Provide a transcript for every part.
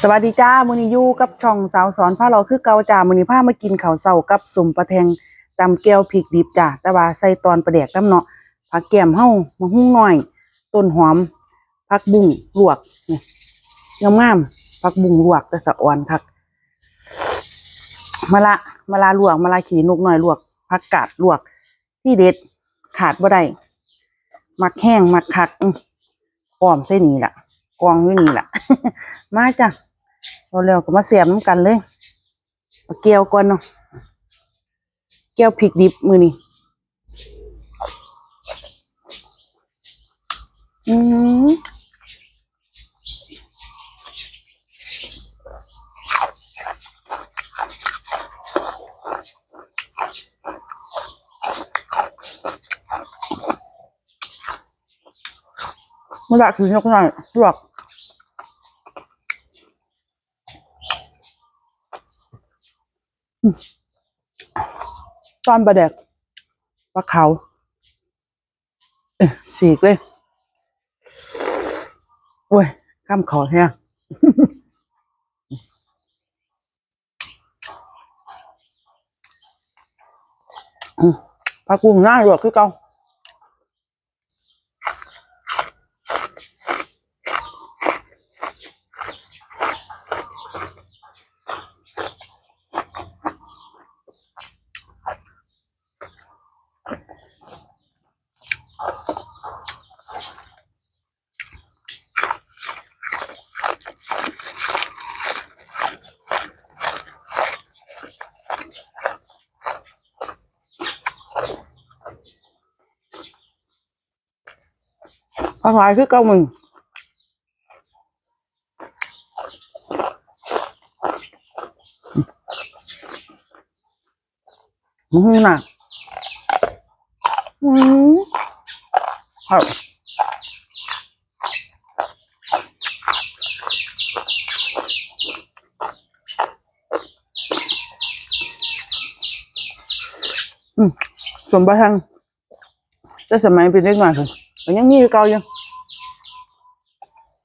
สวัสดีจ้ามือนี้ยู่กับช่องสาวสอนพาเราคือเกาจ้ามื้อนี้ามากินข้าวเช้ากับสุมปลาแทงตำแก้วพริกดิบจ้าแต่ว่าใส่ตอนประแดกน้ำเนาะผักแก้มเฮามะฮุ่งน้อย ต้นหอมผักบุ้งลวกนี่งามๆผักบุ้งลวกแต่สะอ่อนคักมะละมะละลวกมะละขี่นกหน้อยลวกผักกาดลวก ที่เด็ดขาดบ่ได้มักแห้งมักคักอ้อมใส่นี่ล่ะ กองอยู่นี่ล่ะมาจ้ะเราเร็วก็มาเสียบน้ำกันเลยเอาเกี๊ยวก่อนเนาะเกี๊ยวพริกดิบมือนี่อืมมาละคือยกหน่อยลวก ตอนประเด็กปลาเขาสีกเลยโอ้ยกล้ามขอแห้งผักกุ้งหน้าหลวกคือเก่าคือเก่า มึงอืมน่ะอืมครับอืมสมบัติทางจะสมั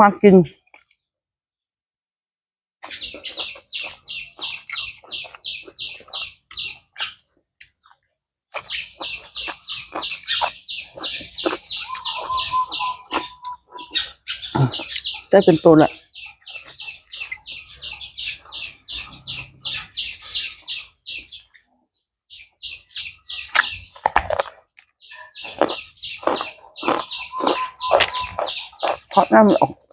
มีอยู่เก่าอยู่มากินใจเป็นตัวแหละเพร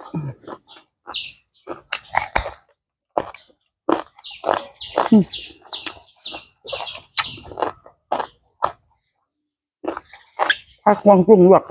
าะหน้ามันออกอืมผักวางปรุงลวก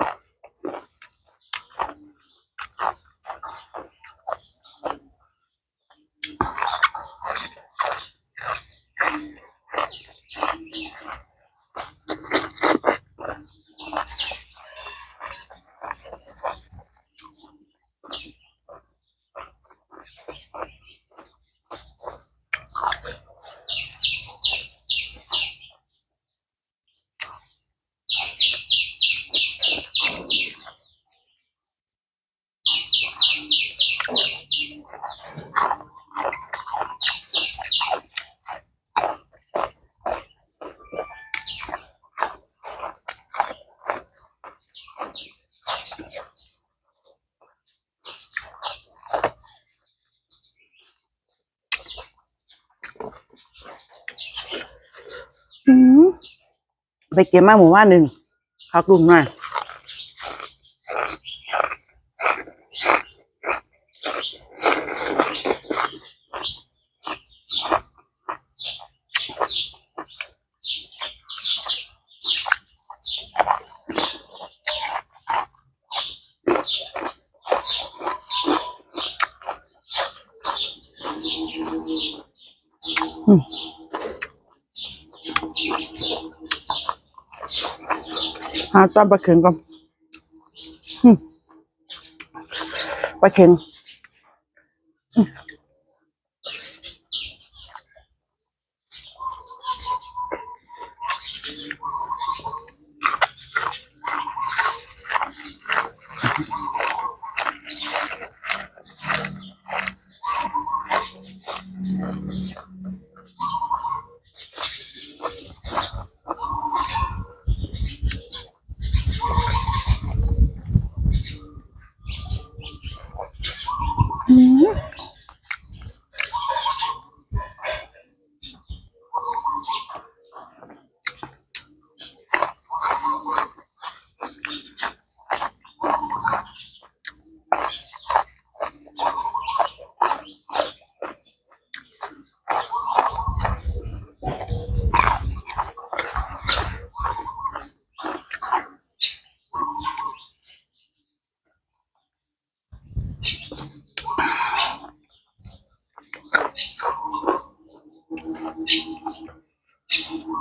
ไปเก็บมาหมู่บ้านหนึ่งพักลุงหน่อย หาต้มปลาเข็งก่อนปลาเข็ง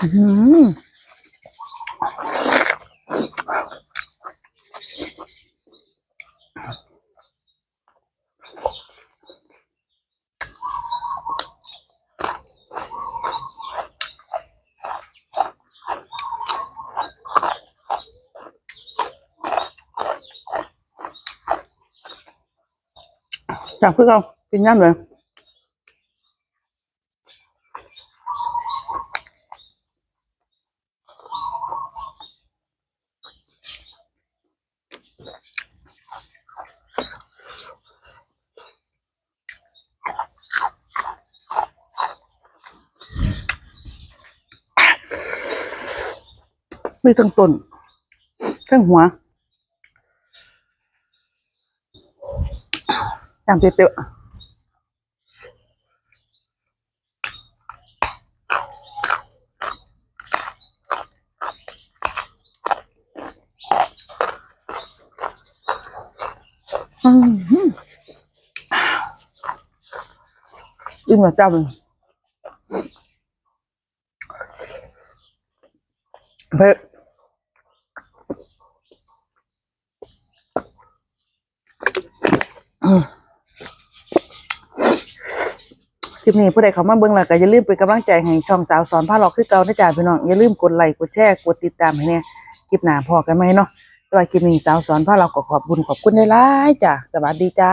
อืมอื้อหือจากเพื่อเรากินย่ำเลย มีทั้งต้นทั้งหัวจางเปรี้ยวอืมอิ่มแล้วจ้าเลย เผ็ดคลิปนี้ผู้ใดเข้ามาเบิ่งแล้วก็อย่าลืมเป็นกำลังใจให้ช่องสาวสอนพาหลอกคือเก่านะจ๊ะพี่น้องอย่าลืมกดไลค์กดแชร์กดติดตามให้แน่คลิปหน้าพอกันไหมเนาะแต่ว่าคลิปนี้สาวสอนพาเราก็ขอบคุณขอบคุณหลายจ้ะสวัสดีจ้า